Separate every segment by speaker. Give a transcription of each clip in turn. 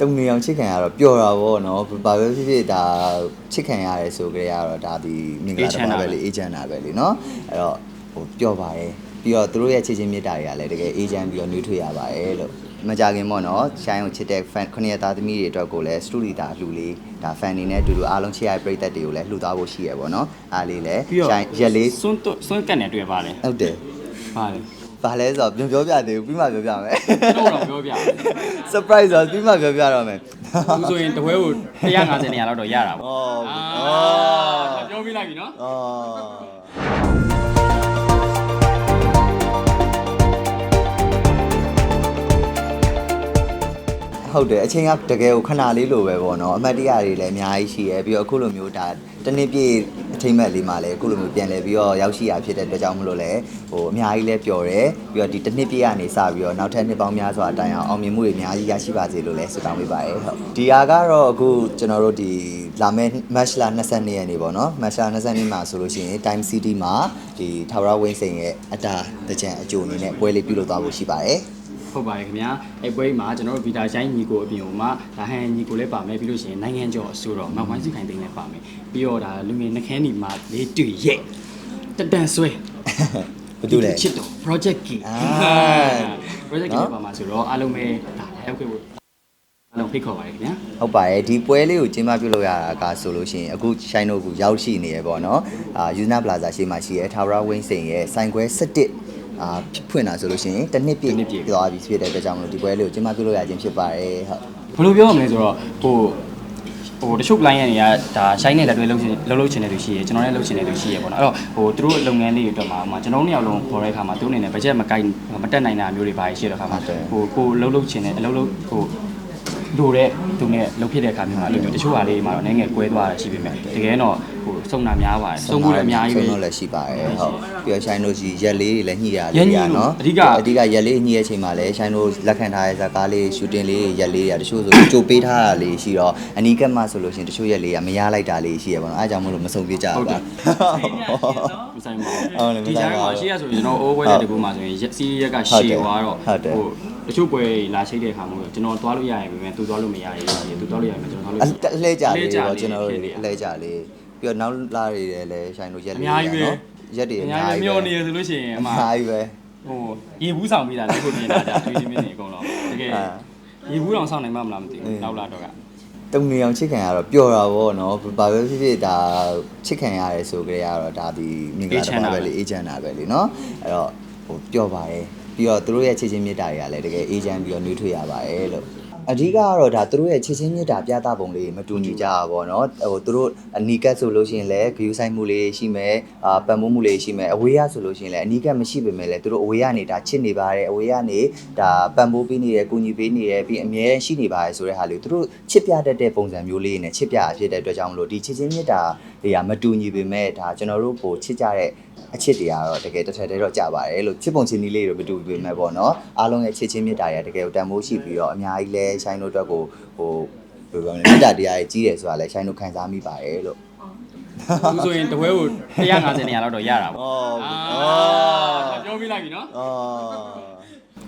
Speaker 1: တုံနေအောင်ချစ်ခံရတော့ပျော်တာဗောနော်ဘာပဲဖြစ်ဖြစ်ဒါချစ်ခံရတယ်ဆိုကြရတော့ဒါဒီမင်္ဂလာတစ်ပါးပဲလေအေဂျင့်တာပဲလေနော်အဲ့တော့ဟိုပျော်ပါတယ်ပြီးတော့သူတို့ရဲ့ချစ်ချင်းမြတ်တာတွေကလည်းတကယ်အေဂျင့်ပြီးတော့နှွေးထွေးရပါတယ်လို့မကြခင်ပေါ့နော်ရှိုင်းကိုချစ်တဲ့ fan ခုနှစ်ရက်သားသမီးတွေအတွက်ကိုလည်းစတူဒီတာလှူလေးဒါ fan တွေနဲ့အတူတူအားလုံးချစ်ရတဲ့ပရိသတ်တွေကိုလည်းလှူသွားဖို့ရှိရပေါ့နော်အားလေးလည်း
Speaker 2: ပြီးတော့
Speaker 1: ရှိုင်းရက်လေး
Speaker 2: စွန်းတွစွန်းကတ်နေတွေ့ပါလေ
Speaker 1: ဟုတ်တယ်
Speaker 2: ပါလေ
Speaker 1: ဘာလဲဆိုတော့ပြန်ပြောပြသေးဘူးပြီးမှပြောပြမယ်
Speaker 2: တော့တော့ပြောပြ
Speaker 1: surprise ဆိုတော့ပြီးမှပြောပြတော့မယ်
Speaker 2: ဘူးဆိုရင်တပွဲကို150နေရာလောက်တော့ရတာပေါ့
Speaker 1: အော်
Speaker 2: အာ
Speaker 1: အော်
Speaker 2: ပြောပြလိုက်ပြီနော်
Speaker 1: အော် ဟုတ်တယ်အချိန်ကတကယ်ကိုခဏလေးလိုပဲပေါ့နော်အမှတ်တရတွေလည်းအများကြီးရှိရယ်ပြီးတော့အခုလိုမျိုးဒါတစ်နှစ်ပြည့်အ ထိမ့်မဲ့လေးမှာလည်းအခုလိုမျိုးပြန်လဲပြီးတော့ရောက်ရှိရဖြစ်တဲ့အတွက်ကြောင့်မလို့လဲဟိုအများကြီးလဲပျော်တယ်ပြီးတော့ဒီတစ်နှစ်ပြည့်ကနေစပြီးတော့နောက်ထပ်နှစ်ပေါင်းများစွာအတိုင်းအောင်အောင်မြင်မှုတွေအများကြီးရရှိပါစေလို့လဲဆုတောင်းပေးပါရယ်ဟုတ်ဒီဟာကတော့အခုကျွန်တော်တို့ဒီလာမယ့် match လာ22ရက်နေ့ပေါ့နော် match လာ22မှာဆိုလို့ရှိရင် time city မှာဒီ Tower Wing စိန်ရဲ့အတာတကြံအကျိုးအနေနဲ့ပွဲလေးပြုလုပ်သွားဖို့ရှိပါတယ်
Speaker 2: ဟုတ်ပါတယ်ခင်ဗျာအဲ့ပွဲမှာကျွန်တော်တို့ဗီတာရှိုင်းညီကိုအပြင်ဟိုမှာဒါဟန်ညီကိုလည်းပါမယ်ပြီးလို့ရှိရင်နိုင်ငံကျော်အစိုးတော့မောင်ဝိုင်းစုခိုင်သိန်းလည်းပါမယ်ပြီးတော့ဒါလူငယ်နှခမ်းဒီမှာလေးတွေ့ရဲ့တတန်ဆွဲ
Speaker 1: ဘာတူလဲ
Speaker 2: ချစ်တော့ project key
Speaker 1: အာ
Speaker 2: project key လည်းပါမှာဆိုတော့အားလုံးပဲဒါရောက်ခဲ့ဖို့အားလုံးဖိတ်ခေါ်ပါတယ်ခင်ဗျာ
Speaker 1: ဟုတ်ပါတယ်ဒီပွဲလေးကိုကျင်းပပြုလုပ်ရတာကဆိုလို့ရှိရင်အခုရှိုင်းတို့ကရောက်ရှိနေရပေါ့နော်အာ Yuna Plaza ရှေ့မှာရှိရဲ Tower Wing စိန်ရဲ့ဆိုင်ခွဲ17 အာဖွင့်တာဆိုလို့ရှိရင်တစ်နှစ်ပြည့်
Speaker 2: တစ်နှစ်ပြည့်
Speaker 1: သွားပြီဖြစ်တဲ့အတွက်ကြောင့်မလို့ဒီပွဲလေးကိုကျင်းပပြုလုပ်ရခြင်းဖြစ်ပါတယ်ဟုတ်
Speaker 2: ဘယ်လိုပြောရမလဲဆိုတော့ဟိုဟိုတချို့ client တွေကဒါရှိုင်းနဲ့လက်တွဲလုပ်ချင်လုပ်လုပ်ချင်တဲ့သူရှိရယ်ကျွန်တော်လည်းလုပ်ချင်တဲ့သူရှိရယ်ပေါ့နော်အဲ့တော့ဟိုသူတို့လုပ်ငန်းလေးတွေအတွက်မှာဟိုမှာကျွန်တော်တို့နှစ်ယောက်လုံးခေါ်တဲ့အခါမှာသူတို့အနေနဲ့ budget မကိုက်မတက်နိုင်တာမျိုးတွေပါရှိတဲ့အခါမှာဟိုကိုလှုပ်လှုပ်ချင်တဲ့အလုပ်လုပ်ဟို လိုတဲ့သူနဲ့လုပ်ဖြစ်တဲ့အခါမျိုးမှာအဲ့လိုမျိုးတချို့ဟာလေးတွေမှာတော့နည်းငယ်ကွဲသွားတာရှိပေမဲ့တကယ်တော့ဟိုစုံတာများပါတယ်စုံဖို့လည်းအများကြီးပဲ
Speaker 1: ဆုံးတော့လည်းရှိပါတယ်ဟုတ်ပြီးတော့ရှိုင်းတို့ကြီးရက်လေးတွေလည်းညှိရ
Speaker 2: ရက်
Speaker 1: လေး
Speaker 2: ညှိ
Speaker 1: ရ
Speaker 2: လို့
Speaker 1: နော်
Speaker 2: အဓိက
Speaker 1: အဓိကရက်လေးညှိရဲ့အချိန်မှာလည်းရှိုင်းတို့လက်ခံထားတဲ့ဇာကားလေးရှူတင်လေးရက်လေးရတချို့ဆိုကြိုပေးထားတာလေးရှိတော့အနီးကပ်မှဆိုလို့ရှိရင်တချို့ရက်လေးကမရလိုက်တာလေးရှိရပါတော့အဲအကြောင်းမလို့မဆုံးပြကြ
Speaker 2: ဟုတ်တ
Speaker 1: ပါ
Speaker 2: ယ်မဆိုင်ပါ
Speaker 1: ဟုတ်တယ်
Speaker 2: ဘူးဒီ
Speaker 1: မဆိုင်
Speaker 2: တိုင်း
Speaker 1: ပါ
Speaker 2: မှာ
Speaker 1: ဘူး
Speaker 2: ရှေ့ရဆိုရင်ကျွန်တော်အိုးပွဲတဲ့တကူမှာဆိုရင်ရက်စီးရက်ကရှည်သွားတော့
Speaker 1: ဟုတ်တယ်
Speaker 2: တချို့ပွဲလာရှိတဲ့အခါမှာကျွန်တော်သွားလို့ရရင်ပဲသူသွားလို့မရရင်သူသွားလို့ရရင်ကျွန်တော်သွားလို့
Speaker 1: အလှဲကြလေး
Speaker 2: လှဲ
Speaker 1: တော့ကျွန်တော်တို့
Speaker 2: ဖြစ်နေ
Speaker 1: အလှဲကြလေးပြီးတော့နောက်လာတွေလည်းရှိုင်းတို့ရက်
Speaker 2: အ
Speaker 1: လေး
Speaker 2: များကြီးပဲ
Speaker 1: ရက်တွေ
Speaker 2: အ
Speaker 1: အ
Speaker 2: များ
Speaker 1: များ
Speaker 2: ကြီး
Speaker 1: ကြီး
Speaker 2: မျောနေရဆိုလို့ရှိရင်အ
Speaker 1: အ
Speaker 2: မ
Speaker 1: များကြီးပဲ
Speaker 2: ဟိုရေဘူးဆောင်ပြီးတာလည်းကိုမြင်တာကြာတွေ့ချင်းမြင်နေအကုန်လုံးတကယ်
Speaker 1: အာ
Speaker 2: ရေဘူးအောင်ဆောင်နိုင်မှမလားမသိ
Speaker 1: အင်း
Speaker 2: ဘူးနောက်လာတော့က
Speaker 1: တုံနေအောင်ချစ်ခံရတော့ပျော်တာဗောနော်ဘာပဲဖြစ်ဖြစ်ဒါချစ်ခံရတယ်ဆိုကြရတော့ဒါဒီမင်္ဂလာတစ်ပါးပဲလေအေဂျင့်တာပဲလေနော်အဲ့တော့ဟိုပျော်ပါတယ် ပြီးတော့သူတို့ရဲ့ချစ်ချင်းမြတ်တာတွေကလည်းတကယ်အေဂျင့်ပြီးတော့နှွေးထွေးရပါတယ်လို့ အဓိကကတော့ဒါသူတို့ရဲ့ချစ်ချင်းမြတ်တာပြသပုံလေးမတူညီကြတာပေါ့နော်ဟိုသူတို့အနီးကပ်ဆိုလို့ရှိရင်လည်းဂယူဆိုင်မှုလေးရှိမယ်အာပံ့ပိုးမှုလေးရှိမယ်အဝေးရဆိုလို့ရှိရင်လည်းအနီးကပ်မရှိပေမဲ့လည်းသူတို့အဝေးရနေတာချစ်နေပါတယ်အဝေးရနေဒါပံ့ပိုးပေးနေတယ်ကူညီပေးနေတယ်ပြီးအမြဲရှိနေပါတယ်ဆိုတဲ့ဟာလေးသူတို့ချစ်ပြတတ်တဲ့ပုံစံမျိုးလေးနဲ့ချစ်ပြအဖြစ်တဲ့အတွက်ကြောင့်မလို့ဒီချစ်ချင်းမြတ်တာတွေကမတူညီပေမဲ့ဒါကျွန်တော်တို့ကိုချစ်ကြတဲ့အချစ်တွေကတော့တကယ်တစ်ထက်တည်းတော့ကြပါတယ်လို့ချစ်ပုံချင်းနည်းလေးတွေမတူပေမဲ့ပေါ့နော်အားလုံးရဲ့ချစ်ချင်းမြတ်တာတွေကတကယ်တန်ဖိုးရှိပြီးတော့အများကြီးလည်းရှိုင်းတို့အတွက်ကိုဟိုဘယ်လိုပြောမလဲမြတ်တာတရားကြီးကြီးတယ်ဆိုတာလဲရှိုင်းတို့ခံစားမိပါတယ်လို့
Speaker 2: ဘူးဆိုရင်တပွဲကို150နေရာလောက်တော့ရတာပေါ့
Speaker 1: အော်
Speaker 2: အာပြောပြလိုက်ပြီနော်
Speaker 1: အော်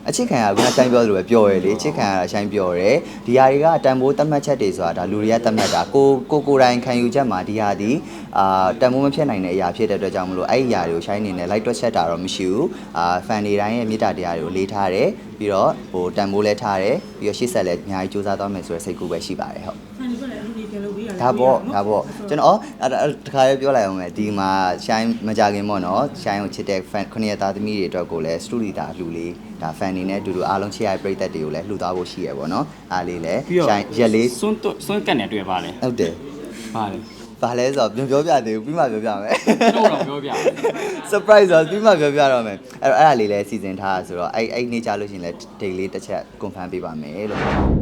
Speaker 1: အချစ်ခံရကခုနဆိုင်ပြောသလိုပဲပြောရလေချစ်ခံရတာဆိုင်ပြောတယ်ဒီဟာတွေကတန်ဖိုးတတ်မှတ်ချက်တွေဆိုတာဒါလူတွေကတတ်မှတ်တာကိုကိုကိုယ်တိုင်ခံယူချက်မှာဒီဟာဒီအာတန်ဖိုးမဖြစ်နိုင်တဲ့အရာဖြစ်တဲ့အတွက်ကြောင့်မလို့အဲ့ဒီအရာတွေကိုဆိုင်နေနဲ့ light တွက်ချက်တာတော့မရှိဘူးအာဖန်တွေတိုင်းရဲ့မေတ္တာတရားတွေကိုလေးထားတယ်ပြီးတော့ဟိုတန်ဖိုးလဲထားတယ်ပြီးတော့ရှေ့ဆက်လဲအများကြီးစူးစမ်းသွားမယ်ဆိုတဲ့စိတ်ကူးပဲရှိပါတယ်ဟုတ်
Speaker 3: ဆန်ဒီကလည်းအခုဒီက လေးပေးရတယ်
Speaker 1: ဒါပေါ့ဒါပေါ့ကျွန်တော်အဲ့ဒါတခါလေးပြောလိုက်အောင်မယ်ဒီမှာရှိုင်းမကြခင်ပေါ့နော်ရှိုင်းကိုချစ်တဲ့ fan ခုနှစ်ရက်သားသမီးတွေအတွက်ကိုလည်းစတူဒီတာလှူလေးဒါ fan တွေနဲ့အတူတူအားလုံးချစ်ရတဲ့ပရိသတ်တွေကိုလည်းလှူသွားဖို့ရှိရပေါ့နော်အားလေးလည်း
Speaker 2: ပြီးတော့
Speaker 1: ရှိုင်းရက်လေး
Speaker 2: စွန်းတွစွန်းကတ်နေတွေ့ပါလေ
Speaker 1: ဟုတ်တယ်
Speaker 2: ပါလေ
Speaker 1: ဘာလဲဆိုတော့ပြန်ပြောပြသေးဘူးပြီးမှပြောပြမယ်
Speaker 2: တော့တော့ပြောပြ
Speaker 1: surprise ဆိုတော့ပြီးမှပြောပြတော့မယ်အဲ့တော့အဲ့ဒါလေးလည်းစီစဉ်ထားတာဆိုတော့အဲ့အဲ့နေ့ကြလို့ရှရင်လည်း date လေးတစ်ချက် confirm ပေးပါမယ်လို့